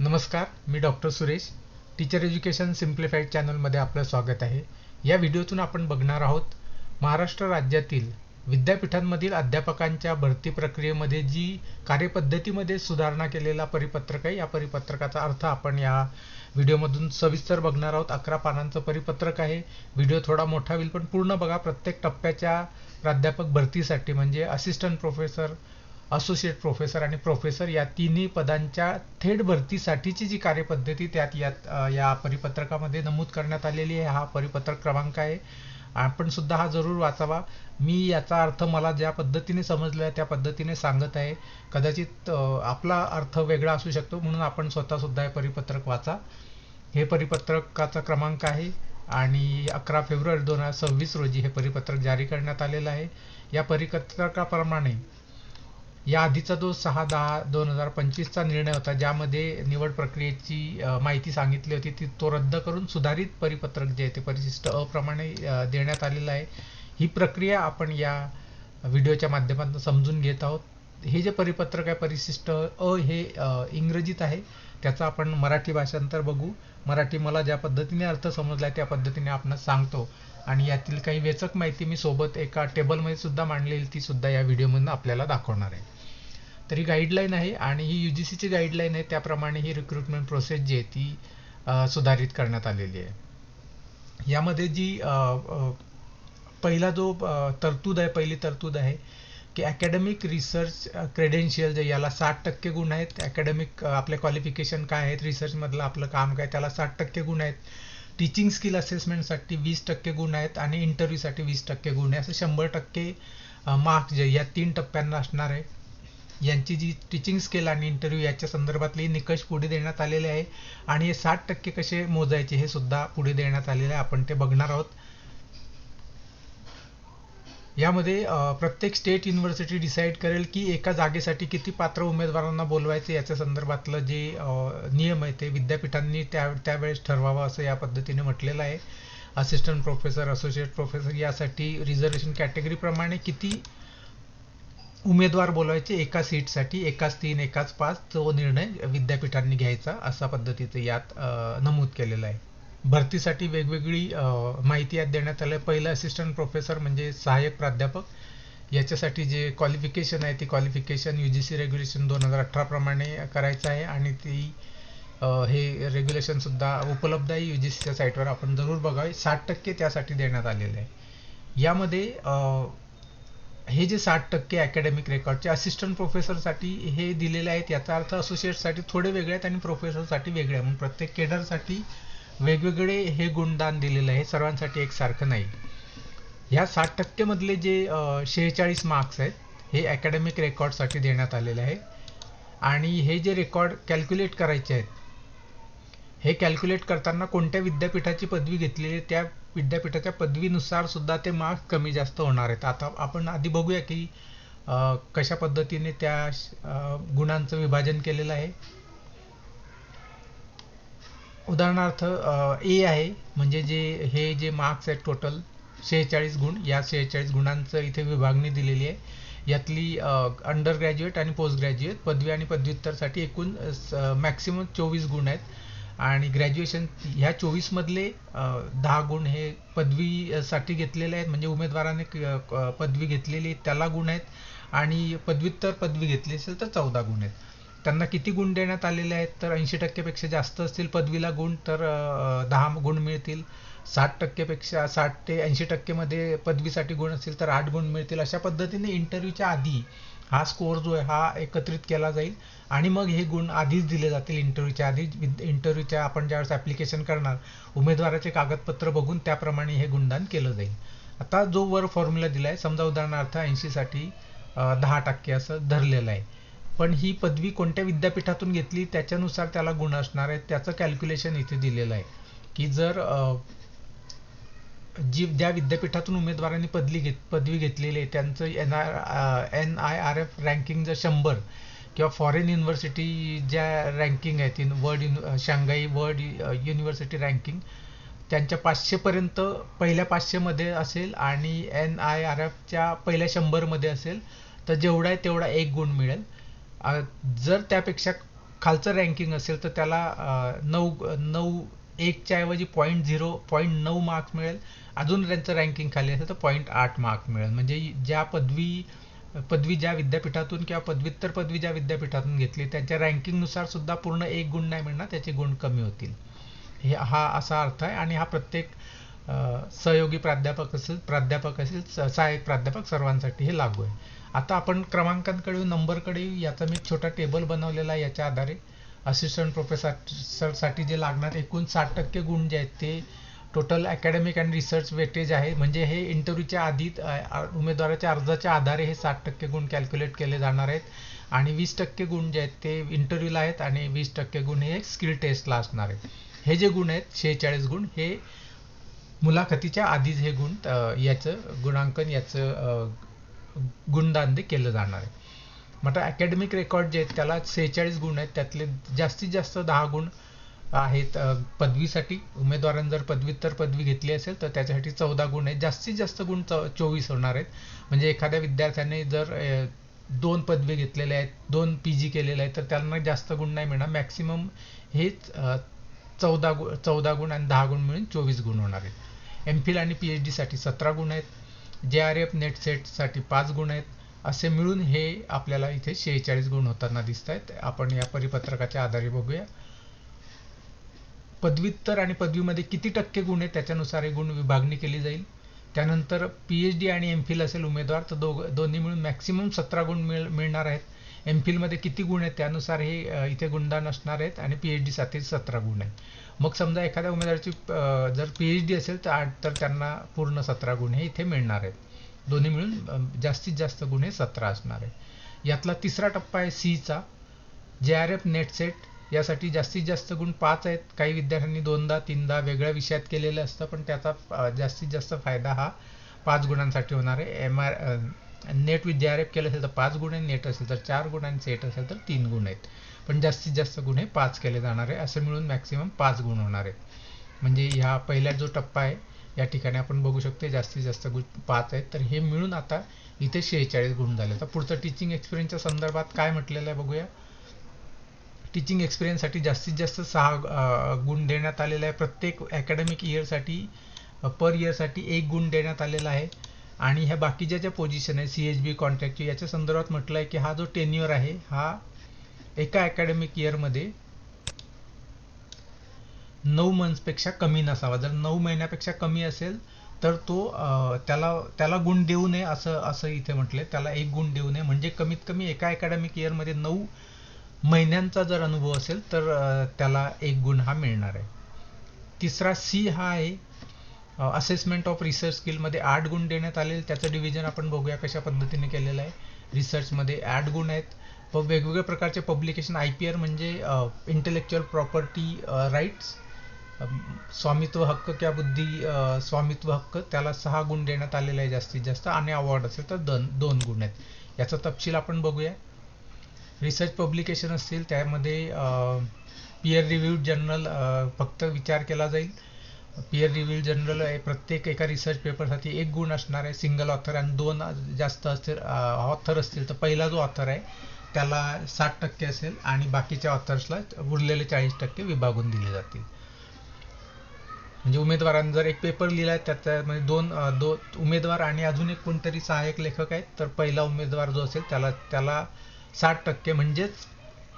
नमस्कार मी doctor Suresh. Teacher education simplified चॅनलमध्ये आपलं स्वागत आहे. या व्हिडिओतून आपण बघणार आहोत महाराष्ट्र राज्यातील विद्यापीठांमधील अध्यापकांच्या भरती प्रक्रियेमध्ये जी कार्यपद्धतीमध्ये सुधारणा केलेला परिपत्रक आहे या परिपत्रकाचा अर्थ आपण या व्हिडिओमधून सविस्तर बघणार आहोत. अकरा पानांचं परिपत्रक आहे. व्हिडिओ थोडा मोठा होईल पण पूर्ण बघा. प्रत्येक टप्प्याच्या प्राध्यापक भरतीसाठी म्हणजे असिस्टंट प्रोफेसर असोसिएट प्रोफेसर आणि प्रोफेसर या तिन्ही पदांच्या थेट भरतीसाठीची जी कार्यपद्धती त्यात यात या परिपत्रकामध्ये नमूद करण्यात आलेली आहे. हा परिपत्रक क्रमांक आहे. आपण सुद्धा हा जरूर वाचावा. मी याचा अर्थ मला ज्या पद्धतीने समजला आहे त्या पद्धतीने सांगत आहे. कदाचित आपला अर्थ वेगळा असू शकतो म्हणून आपण स्वतः सुद्धा हे परिपत्रक वाचा. हे परिपत्रकाचा क्रमांक आहे आणि अकरा फेब्रुवारी दोन हजार सव्वीस रोजी हे परिपत्रक जारी करण्यात आलेलं आहे. या परिपत्रकाप्रमाणे या आधीचा जो सहा दहा दोन हजार पंचवीसचा निर्णय होता ज्यामध्ये निवड प्रक्रियेची माहिती सांगितली होती ती तो रद्द करून सुधारित परिपत्रक जे आहे ते परिशिष्ट अप्रमाणे देण्यात आलेलं आहे. ही प्रक्रिया आपण या व्हिडिओच्या माध्यमातून समजून घेत आहोत. हे जे परिपत्रक आहे परिशिष्ट अ हे इंग्रजीत आहे. त्याचा आपण मराठी भाषांतर बघू. मराठी मला ज्या पद्धतीने अर्थ समजला त्या पद्धतीने आपण सांगतो. आणि यातील काही वेचक माहिती मी सोबत एका टेबलमध्ये सुद्धा मांडलेली ती सुद्धा या व्हिडिओमधून आपल्याला दाखवणार आहे. तर ही गाईडलाईन आहे आणि ही यू जी सीची गाईडलाईन आहे. त्याप्रमाणे ही रिक्रुटमेंट प्रोसेस जी आहे ती सुधारित करण्यात आलेली आहे. यामध्ये जी पहिला जो तरतूद आहे पहिली तरतूद आहे की अकॅडमिक रिसर्च क्रेडेन्शियल जे याला साठ टक्के गुण आहेत. अकॅडमिक आपले क्वालिफिकेशन काय आहेत? रिसर्चमधलं आपलं काम काय? त्याला साठ टक्के गुण आहेत. टीचिंग स्किल असेसमेंटसाठी वीस टक्के गुण आहेत आणि इंटरव्ह्यूसाठी वीस टक्के गुण आहे असं शंभर टक्के मार्क्स जे या तीन टप्प्यांना असणार आहे. यांची जी टीचिंग स्किल आणि इंटरव्ह्यू याच्या संदर्भातले निकष पुढे देण्यात आलेले आहे. आणि हे साठ टक्के कसे मोजायचे हे सुद्धा पुढे देण्यात आलेले आहे. आपण ते बघणार आहोत. यामध्ये प्रत्येक स्टेट युनिव्हर्सिटी डिसाईड करेल की एका जागेसाठी किती पात्र उमेदवारांना बोलवायचे याच्या संदर्भातलं जे नियम आहे ते विद्यापीठांनी त्या त्यावेळेस ठरवावं असं या पद्धतीने म्हटलेलं आहे. असिस्टंट प्रोफेसर असोसिएट प्रोफेसर यासाठी रिझर्वेशन कॅटेगरीप्रमाणे किती उमेदवार बोलवायचे एका सीटसाठी एकाच तीन एकाच पाच तो निर्णय विद्यापीठांनी घ्यायचा असा पद्धतीचं यात नमूद केलेलं आहे. भरतीसाठी वेगवेगळी माहिती यात देण्यात आलं पहिलं असिस्टंट प्रोफेसर म्हणजे सहाय्यक प्राध्यापक. याच्यासाठी जे क्वालिफिकेशन आहे ती qualification U G C regulation दोन हजार अठरा प्रमाणे करायचं आहे आणि ती हे रेग्युलेशनसुद्धा उपलब्ध आहे. यू जी सीच्या साईटवर आपण जरूर बघावे. साठ टक्के त्यासाठी देण्यात आलेले आहे. यामध्ये हे जे साठ टक्के अकॅडमिक रेकॉर्डचे असिस्टंट प्रोफेसरसाठी हे दिलेले आहेत याचा अर्थ असोसिएटसाठी थोडे वेगळे आहेत आणि प्रोफेसरसाठी वेगळे आहे म्हणून प्रत्येक केडरसाठी वेगवेगळे हे गुणदान दिलेलं आहे. सर्वांसाठी एकसारखं नाही. ह्या साठ टक्केमधले जे शेहेचाळीस मार्क्स आहेत हे अकॅडमिक रेकॉर्डसाठी देण्यात आलेले आहे. आणि हे जे रेकॉर्ड कॅल्क्युलेट करायचे आहेत हे कॅल्क्युलेट करताना कोणत्या विद्यापीठाची पदवी घेतलेली त्या विद्यापीठाच्या पदवीनुसार सुद्धा ते मार्क्स कमी जास्त होणार आहेत. आता आपण आधी बघूया की कशा पद्धतीने त्या गुणांचं विभाजन केलेलं आहे. उदाहरणार्थ ए आहे म्हणजे जे हे जे मार्क्स आहेत टोटल शेहेचाळीस गुण या शेहेचाळीस गुणांचं इथे विभागणी दिलेली आहे. यातली अंडर ग्रॅज्युएट आणि पोस्ट ग्रॅज्युएट पदवी आणि पदव्युत्तरसाठी एकूण मॅक्सिमम चोवीस गुण आहेत. आणि ग्रॅज्युएशन ह्या चोवीसमधले दहा गुण हे पदवीसाठी घेतलेले आहेत. म्हणजे उमेदवाराने पदवी घेतलेली त्याला गुण आहेत. आणि पदव्युत्तर पदवी घेतली असेल तर चौदा गुण आहेत. त्यांना किती गुण देण्यात आलेले आहेत? तर ऐंशी टक्केपेक्षा जास्त असतील पदवीला गुण तर दहा गुण मिळतील. साठ टक्केपेक्षा साठ ते ऐंशी टक्केमध्ये पदवीसाठी गुण असतील तर आठ गुण मिळतील. अशा पद्धतीने इंटरव्ह्यूच्या आधी हा स्कोअर जो आहे हा एकत्रित केला जाईल. आणि मग हे गुण आधीच दिले जातील इंटरव्ह्यूच्या आधी. इंटरव्ह्यूच्या आपण ज्यावेळेस ॲप्लिकेशन करणार उमेदवाराचे कागदपत्र बघून त्याप्रमाणे हे गुणदान केलं जाईल. आता जो वर फॉर्म्युला दिला आहे समजा उदाहरणार्थ ऐंशीसाठी दहा टक्के असं धरलेलं आहे. पण ही पदवी कोणत्या विद्यापीठातून घेतली? त्याच्यानुसार त्याला गुण असणार आहेत. त्याचं कॅल्क्युलेशन इथे दिलेलं आहे. की जर जी ज्या विद्यापीठातून उमेदवारांनी पदवी घेत पदवी घेतलेली आहे त्यांचं N R N I R F ranking जर शंभर किंवा फॉरेन युनिव्हर्सिटी ज्या रँकिंग आहेत in world uni Shanghai world university ranking त्यांच्या पाचशेपर्यंत पहिल्या पाचशेमध्ये असेल आणि एन आय आर एफच्या पहिल्या शंभरमध्ये असेल तर जेवढा आहे तेवढा एक गुण मिळेल. जर त्यापेक्षा खालचं रँकिंग असेल तर त्याला नऊ नऊ एकच्या ऐवजी पॉईंट झिरो पॉईंट नऊ मार्क्स मिळेल. अजून त्यांचं रँकिंग खाली असेल तर पॉईंट आठ मार्क मिळेल. म्हणजे ज्या पदवी पदवी ज्या विद्यापीठातून किंवा पदव्युत्तर पदवी ज्या विद्यापीठातून घेतली त्यांच्या रँकिंगनुसार सुद्धा पूर्ण एक गुण नाही मिळणार त्याचे गुण कमी होतील. हे हा असा अर्थ आहे. आणि हा प्रत्येक सहयोगी प्राध्यापक असेल प्राध्यापक असेल स- सहाय्यक प्राध्यापक सर्वांसाठी हे लागू आहे. आता आपण क्रमांकांकडे नंबरकडे याचा मी छोटा टेबल बनवलेला आहे याच्या आधारे. असिस्टंट प्रोफेसरसाठी जे लागणार एकूण साठ टक्के गुण जे आहेत ते total academic and research weightage आहे. म्हणजे हे इंटरव्ह्यूच्या आधी उमेदवाराच्या अर्जाच्या आधारे हे साठ टक्के गुण कॅल्क्युलेट केले जाणार आहेत. आणि वीस टक्के गुण जे आहेत ते इंटरव्ह्यूला आहेत आणि वीस टक्के गुण हे स्किल टेस्टला असणार आहेत. हे जे गुण आहेत शेहेचाळीस गुण हे मुलाखतीच्या आधीच हे गुण याचं गुणांकन याचं गुणदान केलं जाणार आहे. मग अकॅडमिक रेकॉर्ड जे आहेत त्याला सेहेचाळीस गुण आहेत. त्यातले जास्तीत जास्त दहा गुण आहेत पदवीसाठी. उमेदवारांनी जर पदव्युत्तर पदवी घेतली असेल तर त्याच्यासाठी चौदा गुण आहेत. जास्तीत जास्त गुण चौ चोवीस होणार आहेत. म्हणजे एखाद्या विद्यार्थ्याने जर दोन पदवी घेतलेल्या आहेत दोन पी जी केलेले आहेत तर त्यांना जास्त गुण नाही मिळणार. मॅक्सिमम हेच चौदा गु चौदा गुण आणि दहा गुण मिळून चोवीस गुण होणार आहेत. एम फिल आणि पी एच डीसाठी सतरा गुण आहेत. जे आर एफ नेट सेटसाठी पाच गुण आहेत. असे मिळून हे आपल्याला इथे शेहेचाळीस गुण होताना दिसत आहेत आपण या परिपत्रकाच्या आधारे बघूया. पदव्युत्तर आणि पदवीमध्ये किती टक्के गुण आहेत त्याच्यानुसार हे गुण विभागणी केली जाईल. त्यानंतर पी एच डी आणि एम फिल असेल उमेदवार तर दोघ दोन्ही मिळून मॅक्सिमम सतरा गुण मिळ मिळणार आहेत. एम फिलमध्ये किती गुण आहेत त्यानुसार हे इथे गुणदान असणार आहेत आणि पी एच डीसाठी सतरा गुण आहेत. मग समजा एखाद्या उमेदवाराची जर पी एच डी असेल तर आठ तर त्यांना पूर्ण सतरा गुण हे इथे मिळणार आहेत. दोन्ही मिळून जास्तीत जास्त गुण हे सतरा असणार आहे यातला तिसरा टप्पा आहे सीचा. जे आर एफ नेट सेट यासाठी जास्तीत जास्त गुण पाच आहेत. काही विद्यार्थ्यांनी दोनदा तीनदा वेगळ्या विषयात केलेलं असतं पण त्याचा जास्तीत जास्त फायदा हा पाच गुणांसाठी होणार आहे. M R NET with J R F केलं असेल तर पाच गुण आहे नेट असेल तर चार गुण आणि सेट असेल तर तीन गुण आहेत. पण जास्तीत जास्त गुण हे पाच केले जाणार आहे असं मिळून मॅक्सिमम पाच गुण होणार आहेत. म्हणजे ह्या पहिला जो टप्पा आहे या ठिकाणी आपण बघू शकतो जास्तीत जास्त गुण पाच आहेत. तर हे मिळून आता इथे शेहेचाळीस गुण झाले. तर पुढचं टीचिंग एक्सपिरियन्सच्या संदर्भात काय म्हटलेलं आहे बघूया. टीचिंग एक्सपिरियन्ससाठी जास्तीत जास्त सहा गुण देण्यात आलेला आहे. प्रत्येक अकॅडमिक इयरसाठी पर इयरसाठी एक गुण देण्यात आलेला आहे. आणि ह्या बाकीच्या ज्या पोझिशन आहे सी एच बी कॉन्ट्रॅक्टची याच्या संदर्भात म्हटलं आहे की हा जो टेन्युअर आहे हा एका अकॅडमिक इयरमध्ये नऊ मंथ्सपेक्षा कमी नसावा. जर नऊ महिन्यापेक्षा कमी असेल तर तो त्याला त्याला गुण देऊ नये असं असं इथे म्हटलंय. त्याला एक गुण देऊ नये. म्हणजे कमीत कमी एका अकॅडमिक इयरमध्ये नऊ महिन्यांचा जर अनुभव असेल तर त्याला एक गुण हा मिळणार आहे. तिसरा सी हा आहे असेसमेंट ऑफ रिसर्च स्किलमध्ये आठ गुण देण्यात आले त्याचं डिव्हिजन आपण बघूया कशा पद्धतीने केलेलं आहे. रिसर्चमध्ये आठ गुण आहेत. व वेगवेगळ्या प्रकारचे पब्लिकेशन आय पी आर म्हणजे इंटेलेक्च्युअल प्रॉपर्टी राईट्स स्वामित्व हक्क किंवा बुद्धी स्वामित्व हक्क त्याला सहा गुण देण्यात आलेले आहे जास्तीत जास्त आणि अवॉर्ड असेल तर दोन दोन गुण आहेत. याचा तपशील आपण बघूया. रिसर्च पब्लिकेशन असतील त्यामध्ये पियर रिव्ह्यूड जर्नल फक्त विचार केला जाईल. पियर रिव्ह्यूड जर्नल आहे प्रत्येक एका रिसर्च पेपरसाठी एक गुण असणार आहे सिंगल ऑथर आणि दोन जास्त असतील ऑथर असतील तर पहिला जो ऑथर आहे त्याला साठ टक्के असेल आणि बाकीच्या ऑथर्सला उरलेले चाळीस टक्के विभागून दिले जातील. म्हणजे उमेदवारांनी जर एक पेपर लिहिला लिहिलाय त्याच्यामध्ये दोन दो उमेदवार आणि अजून एक कोणतरी सहाय्यक लेखक आहेत तर पहिला उमेदवार जो असेल त्याला त्याला साठ टक्के म्हणजेच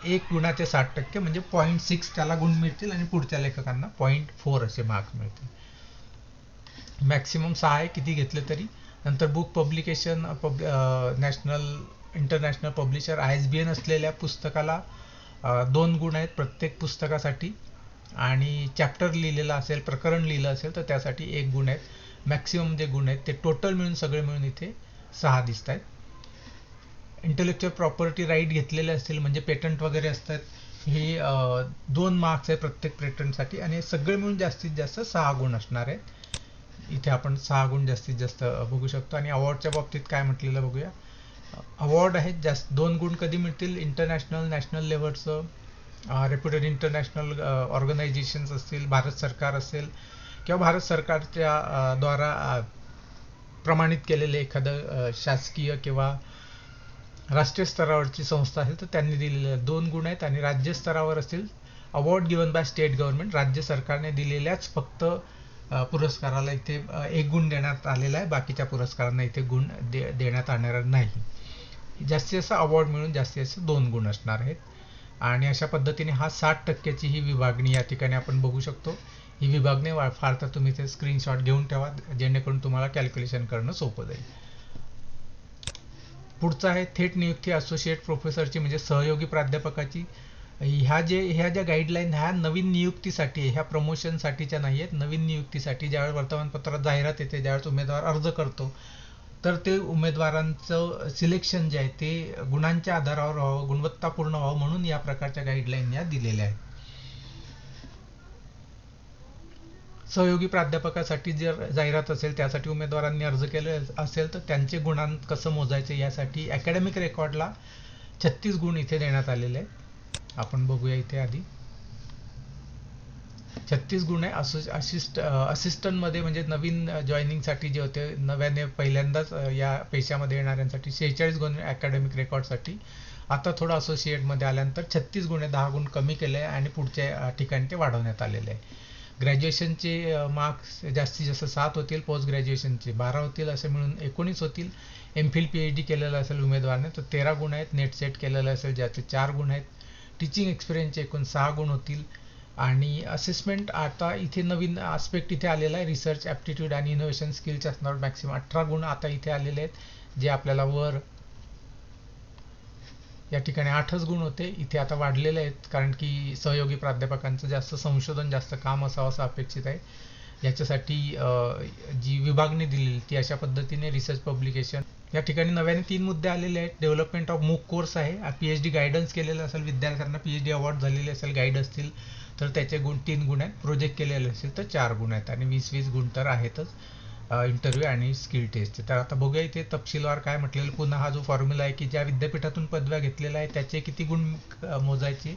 एक गुणाचे साठ टक्के म्हणजे पॉईंट सिक्स त्याला गुण मिळतील आणि पुढच्या लेखकांना पॉईंट फोर असे मार्क्स मिळतील. मॅक्सिमम सहा आहे किती घेतले तरी? नंतर book publication pub national international publisher I S B N असलेल्या पुस्तकाला दोन गुण आहेत प्रत्येक पुस्तकासाठी. आणि चॅप्टर लिहिलेला असेल प्रकरण लिहिलं असेल तर त्यासाठी एक गुण आहेत. मॅक्सिमम जे गुण आहेत ते टोटल मिळून सगळे मिळून इथे सहा दिसत आहेत इंटलेक्च्युअल प्रॉपर्टी राईट घेतलेले असतील म्हणजे पेटंट वगैरे असतात हे दोन मार्क्स आहे प्रत्येक पेटंटसाठी आणि सगळे मिळून जास्तीत जास्त सहा गुण असणार आहेत. इथे आपण सहा गुण जास्तीत जास्त बघू शकतो. आणि अवॉर्डच्या बाबतीत काय म्हटलेलं बघूया. अवॉर्ड आहेत जास्त दोन गुण कधी मिळतील? इंटरनॅशनल नॅशनल लेवलचं रेप्युटेड इंटरनॅशनल ऑर्गनायझेशन्स असतील भारत सरकार असेल किंवा भारत सरकारच्या द्वारा प्रमाणित केलेले एखादं शासकीय किंवा राष्ट्रीय स्तरावरची संस्था असेल तर त्यांनी दिलेले दोन गुण आहेत आणि राज्य स्तरावर असतील award given by state government राज्य सरकारने दिलेल्याच फक्त पुरस्काराला इथे एक गुण देण्यात आलेला आहे बाकीच्या पुरस्कारांना इथे गुण दे देण्यात आणणार नाही. जास्तीत जास्त अवॉर्ड मिळून जास्तीत जास्त दोन गुण असणार आहेत. आणि अशा पद्धतीने हा साठ टक्क्याची ही विभागणी या ठिकाणी आपण बघू शकतो. ही विभागणी फार तर तुम्ही ते स्क्रीनशॉट घेऊन ठेवा जेणेकरून तुम्हाला कॅल्क्युलेशन करणं सोपं जाईल. पुढचं आहे थेट नियुक्ती असोसिएट प्रोफेसरची म्हणजे सहयोगी प्राध्यापकाची. ह्या जे ह्या ज्या गाईडलाईन ह्या नवीन नियुक्तीसाठी आहे, ह्या प्रमोशनसाठीच्या नाही आहेत नवीन नियुक्तीसाठी ज्यावेळेस वर्तमानपत्रात जाहिरात येते ज्यावेळेस उमेदवार अर्ज करतो तर ते उमेदवारांचं सिलेक्शन जे आहे ते गुणांच्या आधारावर व्हावं गुणवत्तापूर्ण व्हावं म्हणून या प्रकारच्या गाईडलाईन या दिलेल्या आहेत. सहयोगी प्राध्यापकासाठी जर जाहिरात असेल त्यासाठी उमेदवारांनी अर्ज केले असेल तर त्यांचे गुणां कसं मोजायचे यासाठी अकॅडमिक रेकॉर्डला छत्तीस गुण इथे देण्यात आलेले आहेत. आपण बघूया इथे आधी. छत्तीस गुण आहे. असो असिस्ट असिस्टंटमध्ये म्हणजे नवीन जॉईनिंगसाठी जे होते नव्याने पहिल्यांदाच या पेशामध्ये येणाऱ्यांसाठी शेहेचाळीस गुण अकॅडमिक रेकॉर्डसाठी आता थोडं असोसिएटमध्ये आल्यानंतर छत्तीस गुण आहे दहा गुण कमी केले आहे आणि पुढच्या ठिकाणी ते वाढवण्यात आलेले आहे. ग्रॅज्युएशनचे मार्क्स जास्तीत जास्त सात होतील पोस्ट ग्रॅज्युएशनचे बारा होतील असे मिळून एकोणीस होतील. M Phil P H D केलेलं असेल उमेदवाराने तर तेरा गुण आहेत. नेट सेट केलेलं असेल ज्याचे चार गुण आहेत. टीचिंग एक्सपिरियन्सचे एकूण सहा गुण होतील. आणि असेसमेंट आता इथे नवीन आस्पेक्ट इथे आलेला आहे रिसर्च ॲप्टिट्यूड आणि इनोव्हेशन स्किलचे असणार मॅक्सिमम अठरा गुण आता इथे आलेले आहेत जे आपल्याला वर या ठिकाणी आठच गुण होते इथे आता वाढलेले आहेत कारण की सहयोगी प्राध्यापकांचं जास्त संशोधन जास्त काम असावं असं अपेक्षित आहे. याच्यासाठी जी विभागणी दिलेली ती अशा पद्धतीने रिसर्च पब्लिकेशन या ठिकाणी नव्याने तीन मुद्दे आलेले आहेत. डेव्हलपमेंट ऑफ मूक कोर्स आहे. पी एच डी गायडन्स केलेलं असेल विद्यार्थ्यांना पी एच डी अवॉर्ड झालेले असेल गाईड असतील तर त्याचे गुण तीन गुण आहेत. प्रोजेक्ट केलेले असेल तर चार गुण आहेत. आणि वीस वीस गुण तर आहेतच इंटरव्ह्यू आणि स्किल टेस्ट तर आता बघूया इथे तपशीलवार काय म्हटलेलं. पुन्हा हा जो फॉर्म्युला आहे की ज्या विद्यापीठातून पदव्या घेतलेल्या आहे त्याचे किती गुण मोजायचे?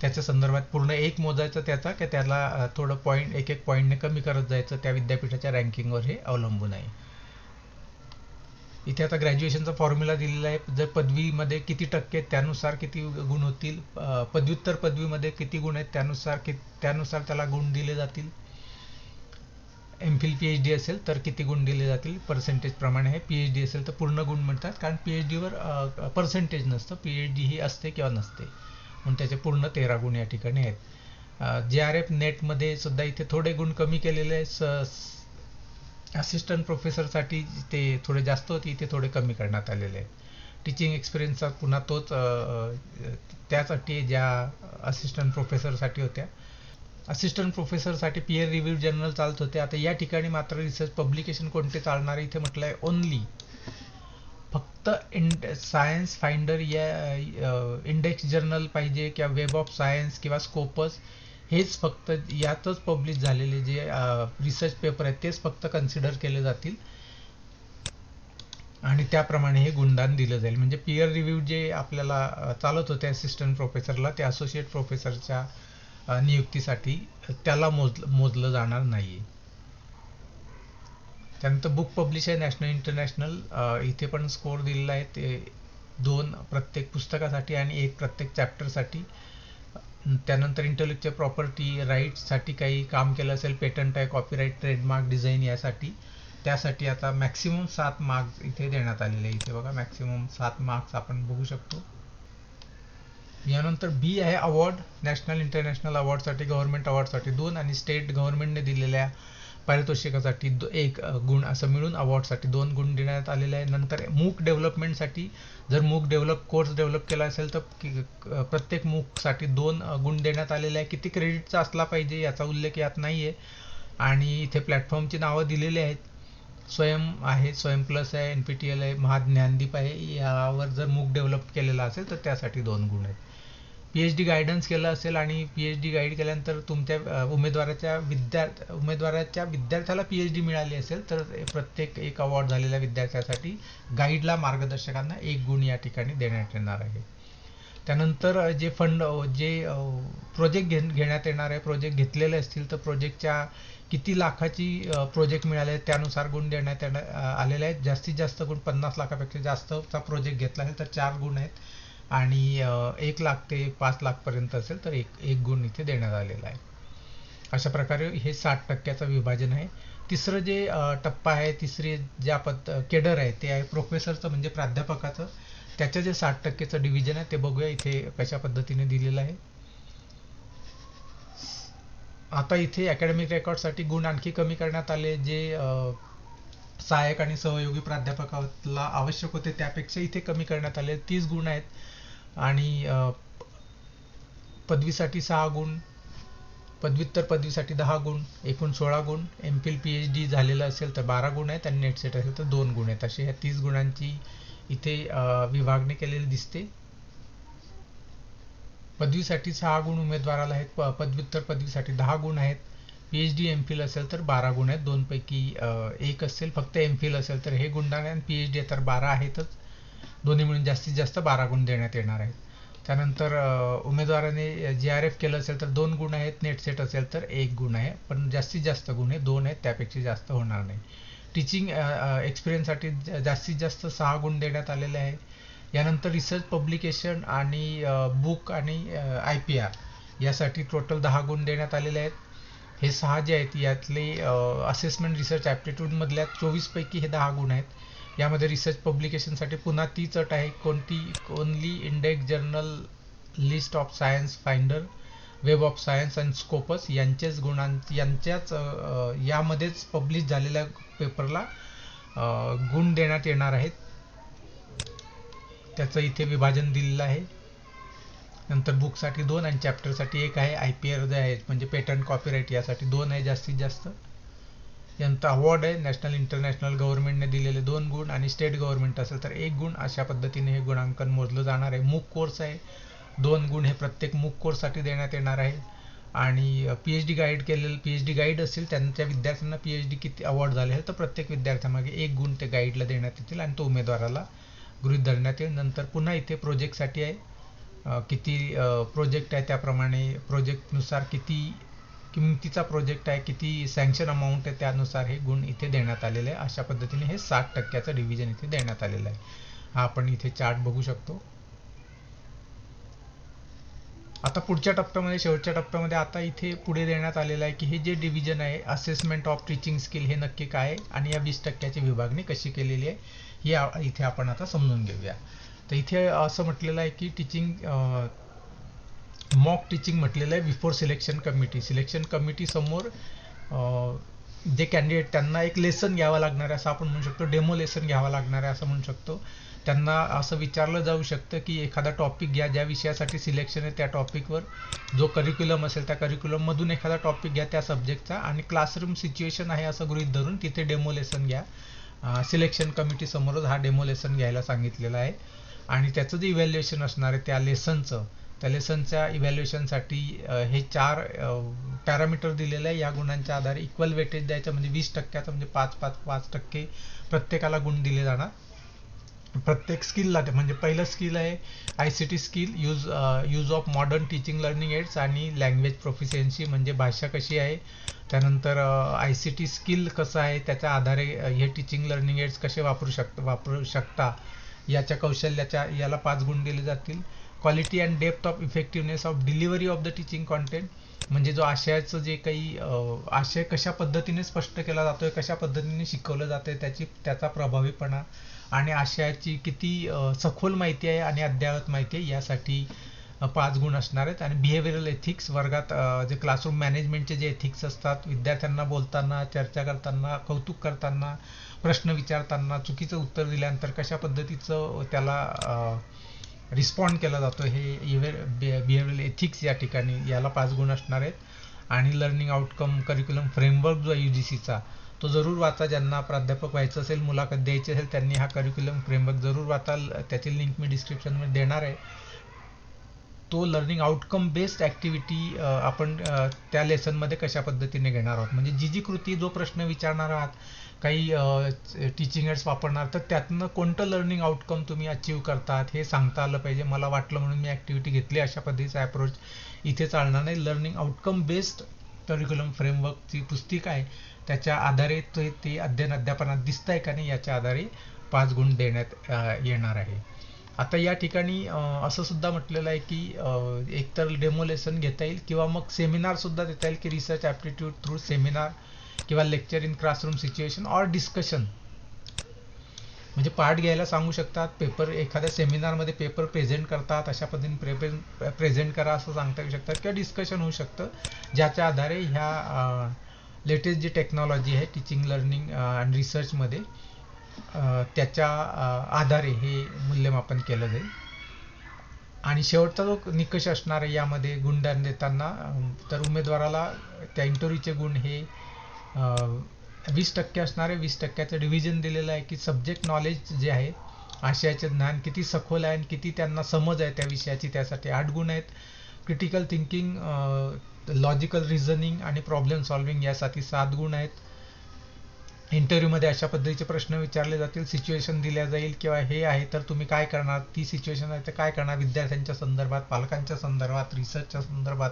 त्याच्या संदर्भात पूर्ण एक मोजायचं त्याचा की त्याला थोडं पॉईंट एक एक पॉईंटने कमी करत जायचं त्या विद्यापीठाच्या रँकिंगवर हे अवलंबून आहे. इथे आता ग्रॅज्युएशनचा फॉर्म्युला दिलेला आहे. जर पदवीमध्ये किती टक्के त्यानुसार किती गुण होतील पदव्युत्तर पदवीमध्ये किती गुण आहेत त्यानुसार कि त्यानुसार त्याला गुण दिले जातील. M Phil P H D असेल तर किती गुण दिले जातील? पर्सेंटेज प्रमाणे आहे. पी एच डी असेल तर पूर्ण गुण मिळतात. कारण पी एच डीवर पर्सेंटेज नसतं. पी एच डी ही असते किंवा नसते. म्हणून त्याचे पूर्ण तेरा गुण या ठिकाणी आहेत. जे आर एफ नेटमध्ये सुद्धा इथे थोडे गुण कमी केलेले आहे असिस्टंट प्रोफेसरसाठी ते थोडे जास्त होते इथे थोडे कमी करण्यात आलेले आहेत. टीचिंग एक्सपिरियन्सचा पुन्हा तोच त्याच अटी ज्या असिस्टंट प्रोफेसरसाठी होत्या. असिस्टंट प्रोफेसरसाठी पियर रिव्ह्यू जर्नल चालत होते. आता या ठिकाणी मात्र रिसर्च पब्लिकेशन कोणते चालणार इथे म्हटलं आहे ओनली फक्त इंड सायन्स फाइंडर या इंडेक्स जर्नल पाहिजे किंवा वेब ऑफ सायन्स किंवा स्कोपस हेच फक्त यातच पब्लिश झालेले जे रिसर्च पेपर आहेत तेच फक्त कन्सिडर केले जातील. आणि त्याप्रमाणे हे गुणदान दिलं जाईल. म्हणजे पियर रिव्ह्यू जे आपल्याला चालत होते असिस्टंट प्रोफेसरला ते असोसिएट प्रोफेसरच्या नियुक्तीसाठी त्याला मोज मोजलं जाणार नाही त्यानंतर बुक पब्लिश आहे नॅशनल इंटरनॅशनल इथे पण स्कोर दिलेला आहे. ते दोन प्रत्येक पुस्तकासाठी आणि एक प्रत्येक चॅप्टरसाठी त्यानंतर इंटेलेक्च्युअल प्रॉपर्टी राईट्ससाठी काही काम केलं असेल पेटंट आहे कॉपीराईट ट्रेडमार्क डिझाईन यासाठी. त्यासाठी आता मॅक्सिमम सात मार्क्स इथे देण्यात आलेले आहे इथे बघा मॅक्सिमम सात मार्क्स आपण बघू शकतो. यानंतर बी आहे अवॉर्ड नॅशनल इंटरनॅशनल अवॉर्डसाठी गव्हर्नमेंट अवॉर्डसाठी दोन आणि स्टेट गव्हर्नमेंटने दिलेल्या पारितोषिकासाठी एक गुण असं मिळून अवॉर्डसाठी दोन गुण देण्यात आलेले आहे नंतर मूक डेव्हलपमेंटसाठी जर मूक डेव्हलप कोर्स डेव्हलप केला असेल तर प्रत्येक मूकसाठी दोन गुण देण्यात आलेले आहे किती क्रेडिटचा असला पाहिजे याचा उल्लेख यात नाही आहे आणि इथे प्लॅटफॉर्मची नावं दिलेली आहेत. स्वयं आहे स्वयं प्लस आहे एन पी टी एल आहे महाज्ञानदीप आहे. यावर जर मूक डेव्हलप केलेला असेल तर त्यासाठी दोन गुण आहेत. पी एच डी गायडन्स केलं असेल आणि पी एच डी गाईड केल्यानंतर तुमच्या उमेदवाराच्या विद्या उमेदवाराच्या विद्यार्थ्याला पी एच डी मिळाली असेल तर प्रत्येक एक अवॉर्ड झालेल्या विद्यार्थ्यासाठी गाईडला मार्गदर्शकांना एक गुण या ठिकाणी देण्यात येणार आहे. त्यानंतर जे फंड जे प्रोजेक्ट घे घेण्यात येणार आहे प्रोजेक्ट घेतलेले असतील तर प्रोजेक्टच्या किती लाखाची प्रोजेक्ट मिळाले त्यानुसार गुण देण्यात येणार आलेले आहेत. जास्तीत जास्त गुण पन्नास लाखापेक्षा जास्तचा प्रोजेक्ट घेतला असेल तर चार गुण आहेत. आणि एक लाख ते पाच लाखपर्यंत असेल तर एक एक गुण इथे देण्यात आलेला आहे. अशा प्रकारे हे साठ टक्क्याचं विभाजन आहे. तिसरं जे टप्पा आहे तिसरे ज्या पद केडर आहे ते आहे प्रोफेसरचं म्हणजे प्राध्यापकाचं. त्याचं जे साठ टक्केचं डिव्हिजन आहे ते बघूया इथे कशा पद्धतीने दिलेलं आहे. आता इथे अकॅडमिक रेकॉर्डसाठी गुण आणखी कमी करण्यात आले जे सहाय्यक आणि सहयोगी प्राध्यापकाला आवश्यक होते त्यापेक्षा इथे कमी करण्यात आले. तीस गुण आहेत. आणि पदवीसाठी सहा गुण पदव्युत्तर पदवीसाठी दहा गुण एकूण सोळा गुण M Phil P H D झालेलं असेल तर बारा गुण आहेत आणि नेट सेट असेल तर दोन गुण आहेत. असे ह्या तीस गुणांची इथे विभागणी केलेली दिसते. पदवीसाठी सहा गुण उमेदवाराला आहेत पदव्युत्तर पदवीसाठी दहा गुण आहेत. P H D M Phil असेल तर बारा गुण आहेत. दोनपैकी एक असेल फक्त एम फिल असेल तर हे गुण आणि पी एच डी तर बारा आहेतच. दोन्ही मिळून जास्तीत जास्त बारा गुण देण्यात येणार आहेत. त्यानंतर उमेदवाराने जी आर एफ केलं असेल तर दोन गुण आहेत नेट सेट असेल तर एक गुण आहे पण जास्तीत जास्त गुण आहे दोन आहेत त्यापेक्षा जास्त होणार नाही. टीचिंग एक्सपिरियन्ससाठी जास्तीत जास्त सहा गुण देण्यात आलेले आहे यानंतर रिसर्च पब्लिकेशन आणि बुक आणि आय पी आर यासाठी टोटल दहा गुण देण्यात आलेले आहेत. हे सहा जे आहेत यातले असेसमेंट रिसर्च ॲप्टिट्यूडमधल्या चोवीसपैकी हे दहा गुण आहेत. यामध्ये रिसर्च पब्लिकेशनसाठी पुन्हा तीच अट आहे. कोणती only index journal list of science finder web of science and Scopus यांचेच गुणां यांच्याच यामध्येच पब्लिश झालेल्या पेपरला गुण देण्यात येणार आहेत. त्याचं इथे विभाजन दिलेलं आहे. नंतर बुकसाठी दोन आणि चॅप्टरसाठी एक आहे. आय पी आर जे आहे म्हणजे पेटंट कॉपीराईट यासाठी दोन आहे जास्तीत जास्त. यांचा अवॉर्ड आहे. नॅशनल इंटरनॅशनल गव्हर्नमेंटने दिलेले दोन गुण आणि स्टेट गव्हर्नमेंट असेल तर एक गुण. अशा पद्धतीने हे गुणांकन मोजलं जाणार आहे. मूक कोर्स आहे. दोन गुण हे प्रत्येक मूक कोर्ससाठी देण्यात येणार आहे. आणि पी एच डी गाईड केलेलं पी एच डी गाईड असेल त्यांच्या विद्यार्थ्यांना पी एच डी किती अवॉर्ड झाले तर प्रत्येक विद्यार्थ्यामागे एक गुण ते गाईडला देण्यात येतील आणि तो उमेदवाराला गृहीत धरण्यात येईल. नंतर पुन्हा इथे प्रोजेक्टसाठी आहे. किती प्रोजेक्ट आहे त्याप्रमाणे प्रोजेक्टनुसार किती किमतीचा प्रोजेक्ट आहे किती सँक्शन अमाऊंट आहे त्यानुसार हे गुण इथे देण्यात आलेले आहे. अशा पद्धतीने हे साठ टक्क्याचं डिव्हिजन इथे देण्यात आलेलं आहे. हा आपण इथे चार्ट बघू शकतो. आता पुढच्या टप्प्यामध्ये शेवटच्या टप्प्यामध्ये आता इथे पुढे देण्यात आलेलं आहे की हे जे डिव्हिजन आहे असेसमेंट ऑफ टीचिंग स्किल हे नक्की काय आणि या वीस टक्क्याची विभागणी कशी केलेली आहे हे इथे आपण आता समजून घेऊया. तर इथे असं म्हटलेलं आहे की टीचिंग मॉक टीचिंग म्हटलेलं आहे before selection committee selection committee समोर जे कॅन्डिडेट त्यांना एक लेसन घ्यावं लागणार आहे असं आपण म्हणू शकतो. डेमो लेसन घ्यावं लागणार आहे असं म्हणू शकतो. त्यांना असं विचारलं जाऊ शकतं की एखादा टॉपिक घ्या ज्या विषयासाठी सिलेक्शन आहे त्या टॉपिकवर जो करिक्युलम असेल त्या करिक्युलममधून एखादा टॉपिक घ्या त्या सब्जेक्टचा आणि क्लासरूम सिच्युएशन आहे असं गृहीत धरून तिथे डेमो लेसन घ्या. सिलेक्शन कमिटी समोरच हा डेमो लेसन घ्यायला सांगितलेला आहे. आणि त्याचं जे इव्हॅल्युएशन असणार आहे त्या लेसनचं त्या लेसनच्या इव्हॅल्युएशनसाठी हे चार पॅरामीटर दिलेलं आहे. या गुणांच्या आधारे इक्वल वेटेज द्यायचं म्हणजे वीस टक्क्याचं म्हणजे पाच पाच पाच टक्के प्रत्येकाला गुण दिले जाणार. प्रत्येक स्किलला म्हणजे पहिलं स्किल आहे I C T skill use use of modern teaching learning aids आणि लँग्वेज प्रोफिशियन्सी म्हणजे भाषा कशी आहे. त्यानंतर आय सी टी स्किल कसं आहे त्याच्या आधारे हे टीचिंग लर्निंग एड्स कसे वापरू शक वापरू शकता याच्या कौशल्याच्या याला पाच गुण दिले जातील. Quality and depth of effectiveness of delivery of the teaching content म्हणजे जो आशयाचं जे काही आशय कशा पद्धतीने स्पष्ट केला जातोय कशा पद्धतीने शिकवलं जातंय त्याची त्याचा प्रभावीपणा आणि आशयाची किती सखोल माहिती आहे आणि अद्ययावत माहिती आहे यासाठी पाच गुण असणार आहेत. आणि बिहेवियरल एथिक्स वर्गात जे क्लासरूम मॅनेजमेंटचे जे एथिक्स असतात विद्यार्थ्यांना बोलताना चर्चा करताना कौतुक करताना प्रश्न विचारताना चुकीचं उत्तर दिल्यानंतर कशा पद्धतीचं त्याला रिस्पॉन्ड केला जातो. हे बिहेवियरल एथिक्स या ठिकाणी याला पाच गुण असणार आहेत. आणि लर्निंग आउटकम करिक्युलम फ्रेमवर्क जो आहे यू जी सीचा तो जरूर वाचा. ज्यांना प्राध्यापक व्हायचं असेल मुलाखत द्यायची असेल त्यांनी हा करिक्युलम फ्रेमवर्क जरूर वाचाल. त्याची लिंक मी डिस्क्रिप्शनमध्ये देणार आहे. तो लर्निंग आउटकम बेस्ड ॲक्टिव्हिटी आपण त्या लेसनमध्ये कशा पद्धतीने घेणार आहोत? म्हणजे जी जी कृती जो प्रश्न विचारणार आहात काही टीचिंग एड्स वापरणार तर त्यातनं कोणतं लर्निंग आउटकम तुम्ही अचीव करतात हे सांगता आलं पाहिजे. मला वाटलं म्हणून मी ॲक्टिव्हिटी घेतली. अशा पद्धतीचा अप्रोच इथे चालणार नाही. लर्निंग आउटकम बेस्ड करिक्युलम फ्रेमवर्कची पुस्तिका आहे. त्याच्या आधारे ते ते अध्ययन अध्यापनात दिसत आहे का नाही याच्या आधारे पाच गुण देण्यात येणार आहे. आता या ठिकाणी असं सुद्धा म्हटलेलं आहे की एकतर डेमो लेसन घेता येईल किंवा मग सेमिनार सुद्धा देता येईल की रिसर्च ॲप्टिट्यूड थ्रू सेमिनार किंवा lecture in classroom situation or discussion. म्हणजे पार्ट घ्यायला सांगू शकतात पेपर एखाद्या सेमिनारमध्ये पेपर प्रेझेंट करतात अशा पद्धतीने प्रेझेंट करा असं सांगता येऊ शकतात किंवा डिस्कशन होऊ शकतं ज्याच्या आधारे ह्या लेटेस्ट जी टेक्नॉलॉजी आहे टीचिंग लर्निंग अँड रिसर्चमध्ये मध्ये त्याच्या आधारे हे मूल्यमापन केलं जाईल. आणि शेवटचा जो निकष असणार आहे यामध्ये गुणदान देताना तर उमेदवाराला त्या इंटरव्ह्यूचे गुण हे वीस टक्के असणारे वीस टक्क्याचं डिव्हिजन दिलेलं आहे की सब्जेक्ट नॉलेज जे आहे आशयाचे ज्ञान किती सखोल आहे आणि किती त्यांना समज आहे त्या विषयाची त्यासाठी आठ गुण आहेत. क्रिटिकल थिंकिंग लॉजिकल रिझनिंग आणि प्रॉब्लेम सॉल्विंग यासाठी सात गुण आहेत. इंटरव्ह्यूमध्ये अशा पद्धतीचे प्रश्न विचारले जातील सिच्युएशन दिल्या जाईल किंवा हे आहे तर तुम्ही काय करणार? ती सिच्युएशन आहे तर काय करणार? विद्यार्थ्यांच्या संदर्भात पालकांच्या संदर्भात रिसर्चच्या संदर्भात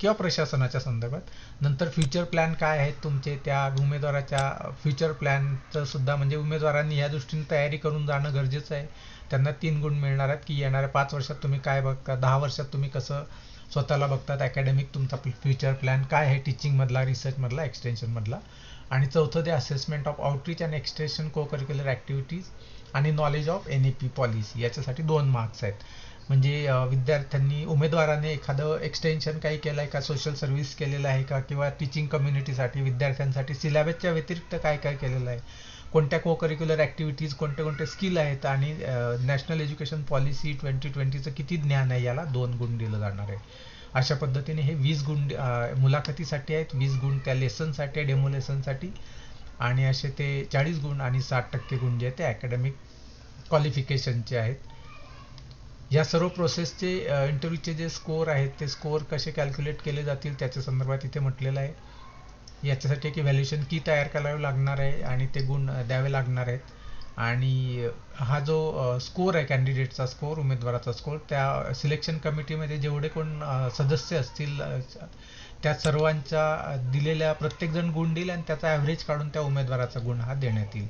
किंवा प्रशासनाच्या संदर्भात? नंतर फ्युचर प्लॅन काय आहेत तुमचे? त्या उमेदवाराच्या फ्युचर प्लॅनचं सुद्धा म्हणजे उमेदवारांनी या दृष्टीने तयारी करून जाणं गरजेचं आहे. त्यांना तीन गुण मिळणार आहेत की येणाऱ्या पाच वर्षात तुम्ही काय बघता? दहा वर्षात तुम्ही कसं स्वतःला बघतात? अकॅडमिक तुमचा फ्युचर प्लॅन काय आहे? टीचिंगमधला रिसर्चमधला एक्सटेन्शनमधला आणि चौथं ते assessment of outreach and extension co curricular activities आणि knowledge of N A P policy याच्यासाठी दोन मार्क्स आहेत. म्हणजे विद्यार्थ्यांनी उमेदवाराने एखादं एक्सटेन्शन काही केलं आहे का? सोशल सर्व्हिस केलेलं आहे का? किंवा टीचिंग कम्युनिटीसाठी विद्यार्थ्यांसाठी सिलेबसच्या व्यतिरिक्त काय काय केलेलं आहे? कोणत्या को करिक्युलर ॲक्टिव्हिटीज कोणते कोणते स्किल आहेत? आणि नॅशनल एज्युकेशन पॉलिसी ट्वेंटी ट्वेंटीचं किती ज्ञान आहे? याला दोन गुण दिलं जाणार आहे. अशा पद्धतीने हे वीस गुण मुलाखतीसाठी आहेत. वीस गुण त्या लेसनसाठी आहे डेमो लेसनसाठी आणि असे ते चाळीस गुण आणि साठ टक्के गुण जे आहेत ते अकॅडमिक क्वालिफिकेशनचे आहेत. या सर्व प्रोसेसचे इंटरव्ह्यूचे जे स्कोअर आहेत ते स्कोअर कसे कॅल्क्युलेट केले जातील त्याच्या संदर्भात इथे म्हटलेलं आहे. याच्यासाठी एक व्हॅल्युएशन की तयार करावे लागणार आहे आणि ते गुण द्यावे लागणार आहेत. आणि हा जो स्कोर आहे कॅन्डिडेटचा स्कोअर उमेदवाराचा स्कोर त्या सिलेक्शन कमिटीमध्ये जेवढे कोण सदस्य असतील त्या सर्वांच्या दिलेल्या प्रत्येकजण गुण देईल आणि त्याचा ॲव्हरेज काढून त्या उमेदवाराचा गुण हा देण्यात येईल.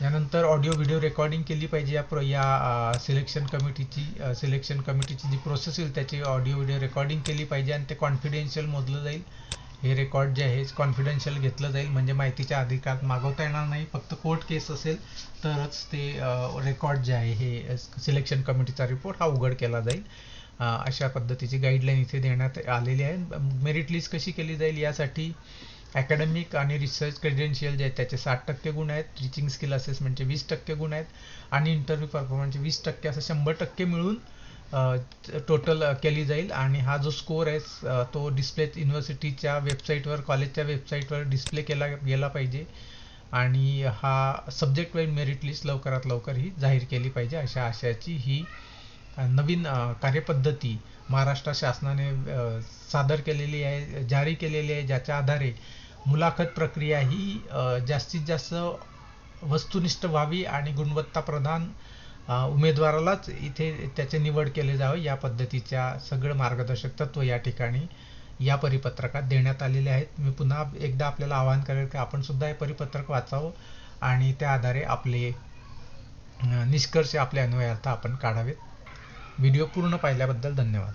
यानंतर ऑडिओ व्हिडिओ रेकॉर्डिंग केली पाहिजे या प्र या सिलेक्शन कमिटीची सिलेक्शन कमिटीची जी प्रोसेस येईल त्याची ऑडिओ व्हिडिओ रेकॉर्डिंग केली पाहिजे आणि ते कॉन्फिडेन्शियल मोजलं जाईल. हे रेकॉर्ड जे आहे कॉन्फिडेन्शियल घेतलं जाईल. म्हणजे माहितीच्या अधिकारात मागवता येणार नाही. फक्त कोर्ट केस असेल तरच ते रेकॉर्ड जे आहे हे सिलेक्शन कमिटीचा रिपोर्ट हा उघड केला जाईल. अशा पद्धतीची गाईडलाईन इथे देण्यात आलेली आहे. मेरिट लिस्ट कशी केली जाईल यासाठी अकॅडमिक आणि रिसर्च क्रेडेन्शियल जे आहेत त्याचे साठ टक्के गुण आहेत. टीचिंग स्किल असेसमेंटचे वीस टक्के गुण आहेत. आणि इंटरव्ह्यू परफॉर्मन्सचे वीस टक्के असं शंभर टक्के मिळून टोटल केली जाईल आणि हा जो स्कोअर आहे तो डिस्प्ले युनिव्हर्सिटीच्या वेबसाईटवर कॉलेजच्या वेबसाईटवर डिस्प्ले केला गेला पाहिजे. आणि हा सब्जेक्ट वाईज मेरिट लिस्ट लवकरात लवकर ही जाहीर केली पाहिजे अशा आशयाची ही नवीन कार्यपद्धती महाराष्ट्र शासनाने सादर केलेली आहे जारी केलेली आहे ज्याच्या आधारे मुलाखत प्रक्रिया ही जास्तीत जास्त वस्तुनिष्ठ व्हावी आणि गुणवत्ता प्रधान उमेदवारालाच इथे त्याचे निवड केले जावे या पद्धतीच्या सगळं मार्गदर्शक तत्व या ठिकाणी या परिपत्रकात देण्यात आलेले आहेत. मी पुन्हा एकदा आपल्याला आवाहन करेल की आपण सुद्धा हे परिपत्रक वाचावं आणि त्या आधारे आपले निष्कर्ष आपले अन्वयार्थ आपण काढावेत. व्हिडिओ पूर्ण पाहिल्याबद्दल धन्यवाद.